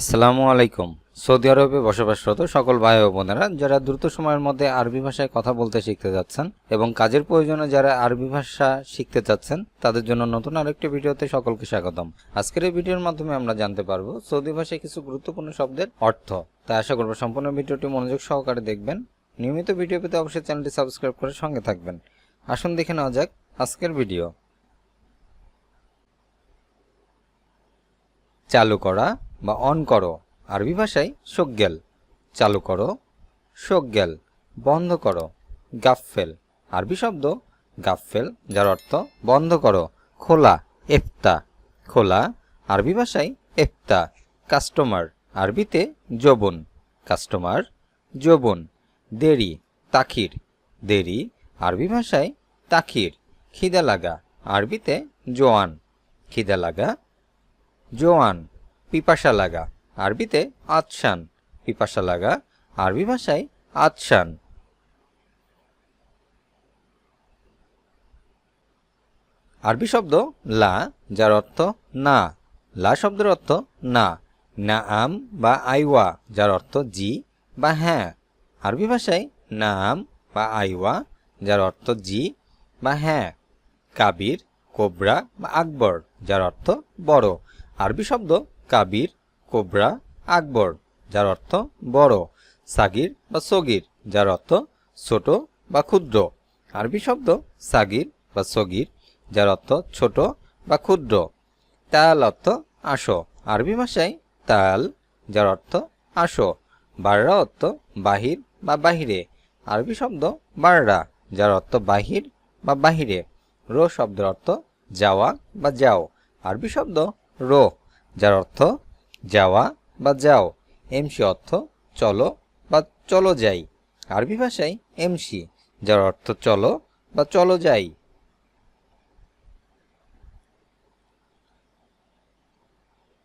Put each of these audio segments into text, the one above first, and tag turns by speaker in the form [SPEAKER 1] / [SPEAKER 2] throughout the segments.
[SPEAKER 1] আসসালামু আলাইকুম। সৌদি আরবে বসবাসরত সকল ভাই ও বোনেরা, যারা দ্রুত সময়ের মধ্যে আরবি ভাষায় কথা বলতে শিখতে যাচ্ছেন এবং কাজের প্রয়োজনে যারা আরবি ভাষা শিখতে চাচ্ছেন, তাদের জন্য নতুন আরেকটি ভিডিওতে সকলকে স্বাগতম। আজকের এই ভিডিওর মাধ্যমে আমরা জানতে পারব সৌদি ভাষায় কিছু গুরুত্বপূর্ণ শব্দের অর্থ। তাই আশা করব সম্পূর্ণ ভিডিওটি মনোযোগ সহকারে দেখবেন। নিয়মিত ভিডিও পেতে অবশ্যই চ্যানেলটি সাবস্ক্রাইব করে সঙ্গে থাকবেন। আসুন দেখে নেওয়া যাক আজকের ভিডিও। চালু করা। বা অন করো। আরবি ভাষায় সজ্ঞাল চালু করো সজ্ঞাল বন্ধ করো, গাফফেল। আরবি শব্দ গাফফেল, যার অর্থ বন্ধ করো, খোলা, এফতা। খোলা, আরবি ভাষায় এফতা। কাস্টমার, আরবিতে যৌবন। কাস্টমার, যৌবন। দেরি, তাখির। দেরি, আরবি ভাষায় তাখির। খিদা লাগা, আরবিতে জোয়ান। খিদা লাগা, জোয়ান। পিপাসা লাগা, আরবিতে আতশান। পিপাসা লাগা, আরবি ভাষায় আতশান। আরবি শব্দ লা, যার অর্থ না। লা শব্দের অর্থ না। না আম বা আইওয়া, যার অর্থ জি বা হ্যাঁ। আরবি ভাষায় না আম বা আইওয়া, যার অর্থ জি বা হ্যাঁ। কাবির, কোবরা বা আকবর, যার অর্থ বড়। আরবি শব্দ কাবির, কোবরা, আকবর, যার অর্থ বড়, সাগির বা সগির, যার অর্থ ছোট বা ক্ষুদ্র। আরবি শব্দ সাগির বা সগির, যার অর্থ ছোট বা ক্ষুদ্র। তাল অর্থ আসো। আরবি ভাষায় তাল, যার অর্থ আসো। বাররা অর্থ বাহির বা বাহিরে। আরবি শব্দ বাররা, যার অর্থ বাহির বা বাহিরে। রো শব্দের অর্থ যাওয়া বা যাও। আরবি শব্দ রো। যার অর্থ যাওয়া বা যাও, এমসি অর্থ চলো বা চলো যাই। আরবি ভাষায় এমসি, যার অর্থ চলো বা চলো যাই।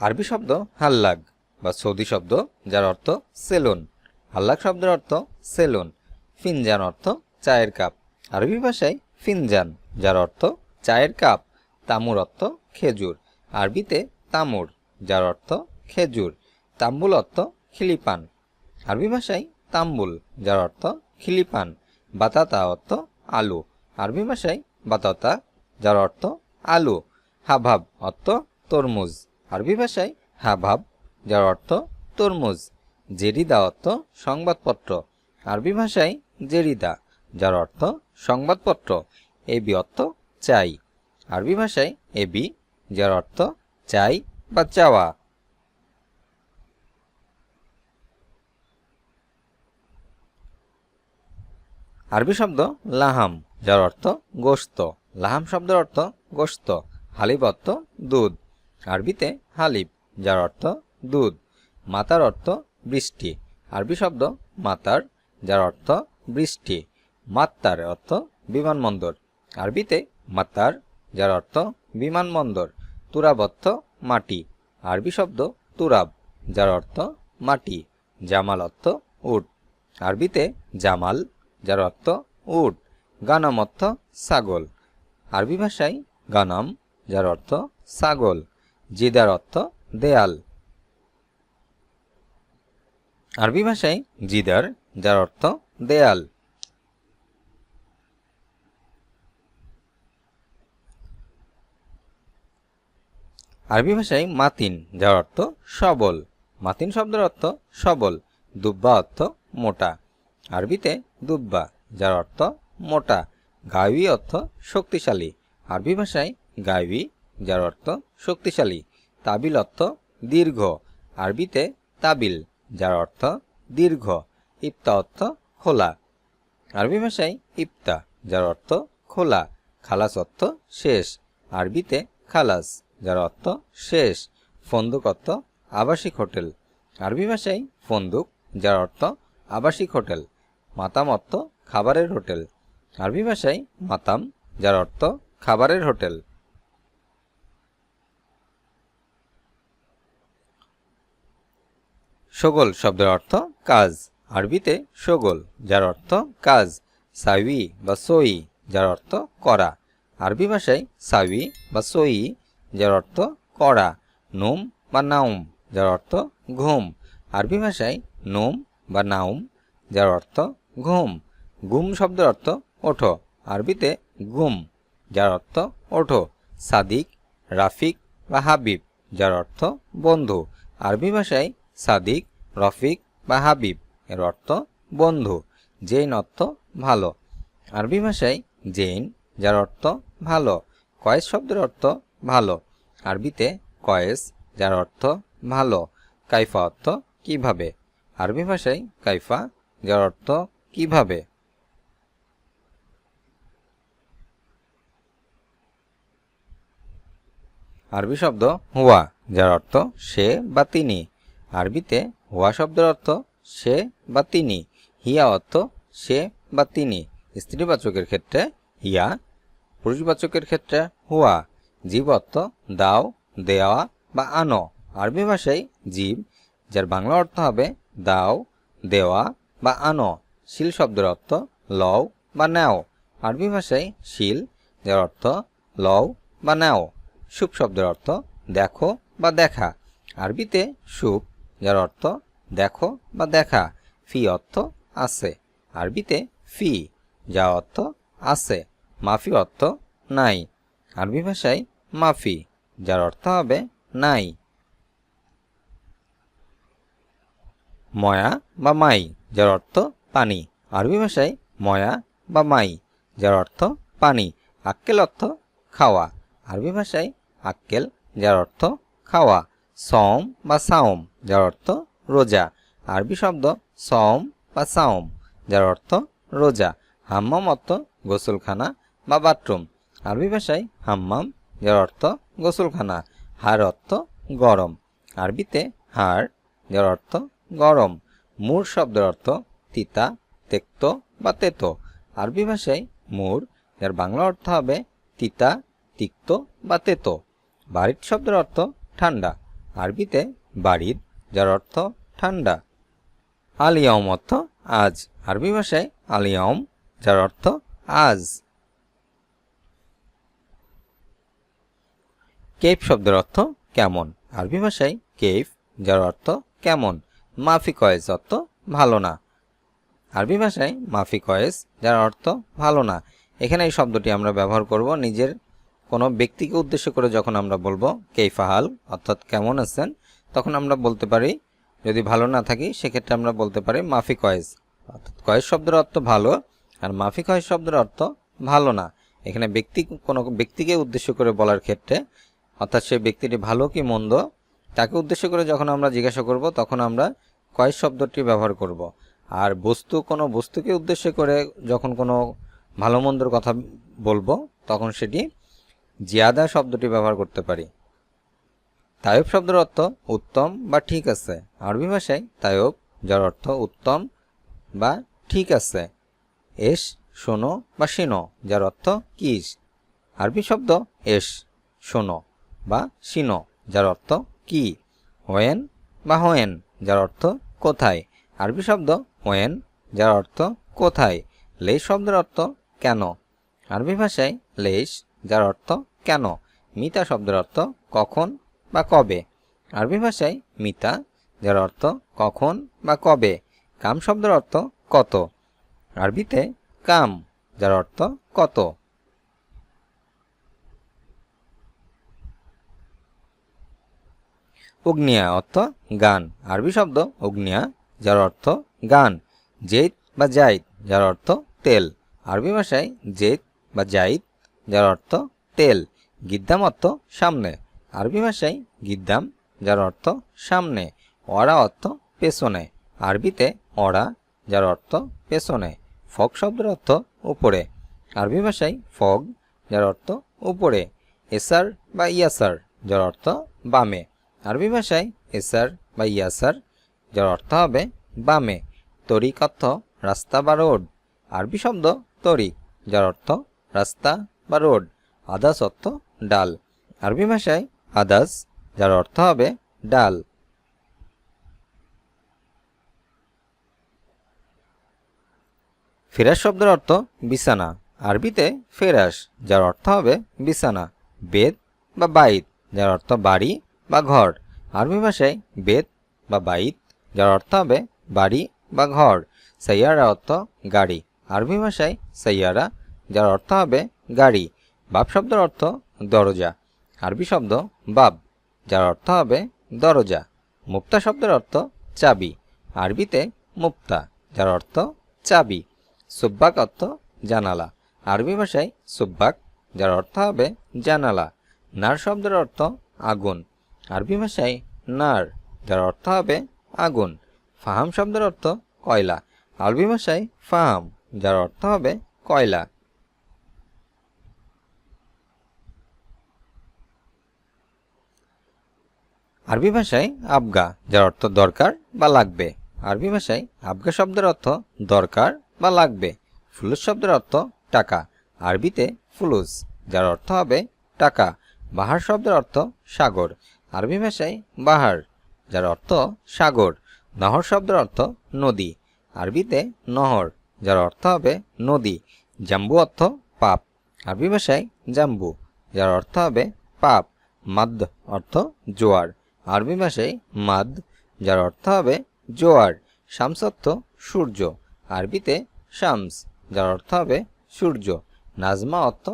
[SPEAKER 1] আরবি শব্দ হাল্লাগ বা সৌদি শব্দ, যার অর্থ সেলুন। হাল্লাগ শব্দের অর্থ সেলুন। ফিনজান অর্থ চায়ের কাপ। আরবি ভাষায় ফিনজান, যার অর্থ চায়ের কাপ। তামুর অর্থ খেজুর। আরবিতে তামুর, যার অর্থ খেজুর। তাম্বুল অর্থ খিলিপান। আরবি ভাষায় তাম্বুল, যার অর্থ খিলিপান। বাতাতা অর্থ আলু। আরবি ভাষায় বাতাতা, যার অর্থ আলু। হাভাব অর্থ তরমুজ। আরবি ভাষায় হাভাব, যার অর্থ তরমুজ। জেরিদা অর্থ সংবাদপত্র। আরবি ভাষায় জেরিদা, যার অর্থ সংবাদপত্র। এবি অর্থ চাই। আরবি ভাষায় এবি যার অর্থ চাই বা চাওয়া। আরবি শব্দ লাহাম, যার অর্থ গোস্ত লাহাম শব্দের অর্থ গোস্ত হালিব অর্থ দুধ। আরবিতে হালিব, যার অর্থ দুধ। মাতার অর্থ বৃষ্টি। আরবি শব্দ মাতার, যার অর্থ বৃষ্টি। মাত্তার অর্থ বিমানবন্দর। আরবিতে মাতার যার অর্থ বিমানবন্দর। তুরাব অর্থ মাটি। আরবি শব্দ তুরাব, যার অর্থ মাটি জামাল অর্থ উট। আরবিতে জামাল, যার অর্থ উট গানাম অর্থ ছাগল। আরবি ভাষায় গানাম, যার অর্থ ছাগল, জিদার অর্থ দেয়াল। আরবি ভাষায় জিদার, যার অর্থ দেয়াল। আরবি ভাষায় মাতিন, যার অর্থ সবল। মাতিন শব্দের অর্থ সবল, দুব্বা অর্থ মোটা। আরবিতে দুব্বা, যার অর্থ মোটা। গাইবি অর্থ শক্তিশালী। আরবি ভাষায় গাইবি যার অর্থ শক্তিশালী। তাবিল অর্থ দীর্ঘ। আরবিতে তাবিল, যার অর্থ দীর্ঘ। ইপ্তা অর্থ খোলা। আরবি ভাষায় ইপ্তা যার অর্থ খোলা। খালাস অর্থ শেষ। আরবিতে খালাস। যার অর্থ শেষ, ফন্দুক অর্থ আবাসিক হোটেল। আরবি ভাষায় ফন্দুক, যার অর্থ আবাসিক হোটেল। মাতাম অর্থ খাবারের হোটেল। আরবি ভাষায় মাতাম, যার অর্থ খাবারের হোটেল। সগোল শব্দের অর্থ কাজ। আরবিতে সগোল, যার অর্থ কাজ। সাউই বা সই যার অর্থ করা। আরবি ভাষায় সাউই বা সই যার অর্থ করা নোম বা নাউম, যার অর্থ ঘুম। আরবি ভাষায় নোম বা নাউম, যার অর্থ ঘুম। গুম শব্দের অর্থ ওঠো। আরবিতে গুম যার অর্থ ওঠো। সাদিক, রাফিক বা হাবিব, যার অর্থ বন্ধু। আরবি ভাষায় সাদিক, রফিক বা হাবিব, এর অর্থ বন্ধু। জৈন অর্থ ভালো। আরবি ভাষায় জৈন যার অর্থ ভালো। কয়েস শব্দের অর্থ ভালো। আরবিতে কয়েস, যার অর্থ ভালো। কাইফা অর্থ কীভাবে? আরবি ভাষায় কাইফা, যার অর্থ কীভাবে? আরবি শব্দ হুয়া, যার অর্থ সে বা তিনি। আরবিতে হুয়া শব্দের অর্থ সে বা তিনি, হিয়া অর্থ সে বা তিনি। স্ত্রীবাচকের ক্ষেত্রে হিয়া, পুরুষবাচকের ক্ষেত্রে হুয়া। জীব অর্থ দাও, দেওয়া বা আনো। আরবি ভাষায় জীব, যার বাংলা অর্থ হবে দাও, দেওয়া বা আনো। শিল শব্দের অর্থ লও বা নেও। আরবি ভাষায় শিল, যার অর্থ লও বা নেও। সুপ শব্দের অর্থ দেখো বা দেখা। আরবিতে সুপ, যার অর্থ দেখো বা দেখা। ফি অর্থ আছে। আরবিতে ফি, যা অর্থ আছে। মাফি অর্থ নাই। আরবি ভাষায় মাফি, যার অর্থ হবে নাই। ময়া বা মাই, যার অর্থ পানি। আরবি ভাষায় ময়া বা মাই, যার অর্থ পানি। আক্কেল অর্থ খাওয়া। আরবি ভাষায় আক্কেল, যার অর্থ খাওয়া। সম বা সাওম, যার অর্থ রোজা। আরবি শব্দ সম বা সাওম, যার অর্থ রোজা। হাম্মাম অর্থ গোসলখানা বা বাথরুম। আরবি ভাষায় হাম্মাম যার অর্থ গোসলখানা হার অর্থ গরম। আরবিতে হাড় যার অর্থ গরম। মুর শব্দের অর্থ তিতা, তেক্ত বা তেতো। আরবি ভাষায় মুর যার বাংলা অর্থ হবে তিতা, তিক্ত বা তেতো। বাড়ির শব্দের অর্থ ঠান্ডা। আরবিতে বাড়ির, যার অর্থ ঠান্ডা। আলিয়ম অর্থ আজ। আরবি ভাষায় আলিয়ম যার অর্থ আজ। কেফ শব্দের অর্থ কেমন। আরবি ভাষায় কেফ, যার অর্থ কেমন। মাফি কয়েস অর্থ ভালো না। আরবি ভাষায় মাফি কয়েস যার অর্থ ভালো না। এখানে এই শব্দটি আমরা ব্যবহার করব নিজের কোনো ব্যক্তিকে উদ্দেশ্য করে যখন আমরা বলব কেইফাহাল অর্থাৎ কেমন আছেন, তখন আমরা বলতে পারি, যদি ভালো না থাকি, সেক্ষেত্রে আমরা বলতে পারি মাফি কয়েস অর্থাৎ কয়েস শব্দের অর্থ ভালো, আর মাফি কয়েস শব্দের অর্থ ভালো না। এখানে ব্যক্তি, কোনো ব্যক্তিকে উদ্দেশ্য করে বলার ক্ষেত্রে অর্থাৎ সেই ব্যক্তিটি ভালো কি মন্দ, তাকে উদ্দেশ্য করে যখন আমরা জিজ্ঞাসা করব, তখন আমরা কয়েস শব্দটি ব্যবহার করব। আর বস্তু, কোনো বস্তুকে উদ্দেশ্য করে যখন কোনো ভালো মন্দর কথা বলব, তখন সেটি জিয়াদা শব্দটি ব্যবহার করতে পারি। তায়ব শব্দের অর্থ উত্তম বা ঠিক আছে। আরবি ভাষায় তায়ব যার অর্থ উত্তম বা ঠিক আছে। এস, শোনো বা শিনো যার অর্থ কিস। আরবি শব্দ এস, শোনো। বা শিনো যার অর্থ কি? হোয়েন বা হোয়েন, যার অর্থ কোথায়? আরবি শব্দ হোয়েন, যার অর্থ কোথায়? লেশ শব্দের অর্থ কেন? আরবি ভাষায় লেশ, যার অর্থ কেন? মিতা শব্দের অর্থ কখন বা কবে? আরবি ভাষায় মিতা, যার অর্থ কখন বা কবে? কাম শব্দের অর্থ কত? আরবিতে কাম, যার অর্থ কত? অগ্নিয়া অর্থ গান। আরবি শব্দ অগ্নিয়া, যার অর্থ গান। জেদ বা জাইদ, যার অর্থ তেল। আরবি ভাষায় জেদ বা জাইদ, যার অর্থ তেল। গিদ্দাম অর্থ সামনে। আরবি ভাষায় গিদ্দাম, যার অর্থ সামনে। অরা অর্থ পেছনে। আরবিতে অরা, যার অর্থ পেছনে। ফগ শব্দের অর্থ উপরে। আরবি ভাষায় ফগ, যার অর্থ উপরে। এসার বা ইয়াসার, যার অর্থ বামে। আরবি ভাষায় এসার বা ইয়াসার, যার অর্থ হবে বামে, তরিক অর্থ রাস্তা বা রোড। আরবি শব্দ তরিক, যার অর্থ রাস্তা বা রোড। আদাস অর্থ ডাল। আরবি ভাষায় আদাস, যার অর্থ হবে ডাল। ফেরাস শব্দের অর্থ বিছানা। আরবিতে ফেরাস, যার অর্থ হবে বিছানা। বেদ বা বাইত, যার অর্থ বাড়ি বা ঘর। আরবি ভাষায় বেদ বা বাইত, যার অর্থ হবে বাড়ি বা ঘর। সাইয়ারা অর্থ গাড়ি। আরবি ভাষায় সাইয়ারা, যার অর্থ হবে গাড়ি। বাপ শব্দের অর্থ দরজা। আরবি শব্দ বাব, যার অর্থ হবে দরজা। মুক্তা শব্দের অর্থ চাবি। আরবিতে মুক্তা, যার অর্থ চাবি। সুব্বাক অর্থ জানালা। আরবি ভাষায় সুব্বাক, যার অর্থ হবে জানালা। নার শব্দের অর্থ আগুন। আরবি ভাষায় নার, যার অর্থ হবে আগুন। ফাহাম শব্দের অর্থ কয়লা। আরবি ভাষায় ফাহাম, যার অর্থ হবে কয়লা। আরবি ভাষায় আবগা, যার অর্থ দরকার বা লাগবে। আরবি ভাষায় আবগা শব্দের অর্থ দরকার বা লাগবে। ফুলুস শব্দের অর্থ টাকা। আরবিতে ফুলুস, যার অর্থ হবে টাকা। বাহার শব্দের অর্থ সাগর। আরবি ভাষায় বাহার, যার অর্থ সাগর। নহর শব্দের অর্থ নদী। আরবিতে নহর, যার অর্থ হবে নদী। জাম্বু অর্থ পাপ। আরবি ভাষায় জাম্বু, যার অর্থ হবে পাপ। মাদ অর্থ জোয়ার। আরবি ভাষায় মাদ, যার অর্থ হবে জোয়ার। শামস অর্থ সূর্য। আরবিতে শামস, যার অর্থ হবে সূর্য। নাজমা অর্থ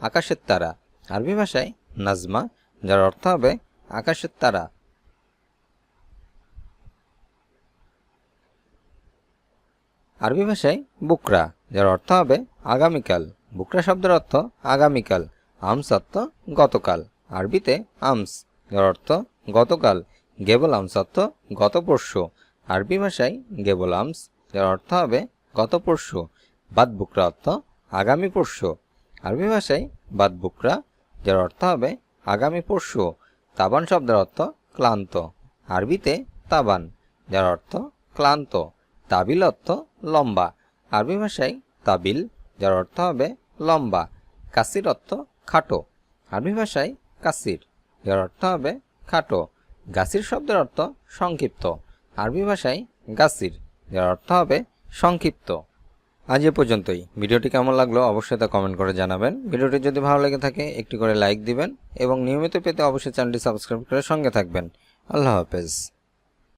[SPEAKER 1] আকাশের তারা। আরবি ভাষায় নাজমা, যার অর্থ হবে আকাশের তারা। আরবি ভাষায় বুকরা, যার অর্থ হবে আগামীকাল। বুকরা শব্দের অর্থ আগামীকাল, আমস অর্থ গতকাল। আরবিতে আমস, যার অর্থ গতকাল গেবল আমস অর্থ গত পরশু। আরবি ভাষায় গেবল আমস, যার অর্থ হবে গত পরশু। বাদ বুকরা অর্থ আগামী পরশু। আরবি ভাষায় বাদ বুকরা, যার অর্থ হবে আগামী পরশু। তাবান শব্দের অর্থ ক্লান্ত। আরবিতে তাবান, যার অর্থ ক্লান্ত। তাবিল অর্থ লম্বা। আরবি ভাষায় তাবিল, যার অর্থ হবে লম্বা। কাসির অর্থ খাটো। আরবি ভাষায় কাসির, যার অর্থ হবে খাটো। গাছির শব্দের অর্থ সংক্ষিপ্ত। আরবি ভাষায় গাছির যার অর্থ হবে সংক্ষিপ্ত। আজ এ পর্যন্তই। ভিডিওটি কেমন লাগল অবশ্যই তা কমেন্ট করে জানাবেন। ভিডিওটি যদি ভালো লেগে থাকে, একটি করে লাইক দিবেন এবং নিয়মিত পেতে অবশ্যই চ্যানেলটি সাবস্ক্রাইব করে সঙ্গে থাকবেন। আল্লাহ হাফেজ।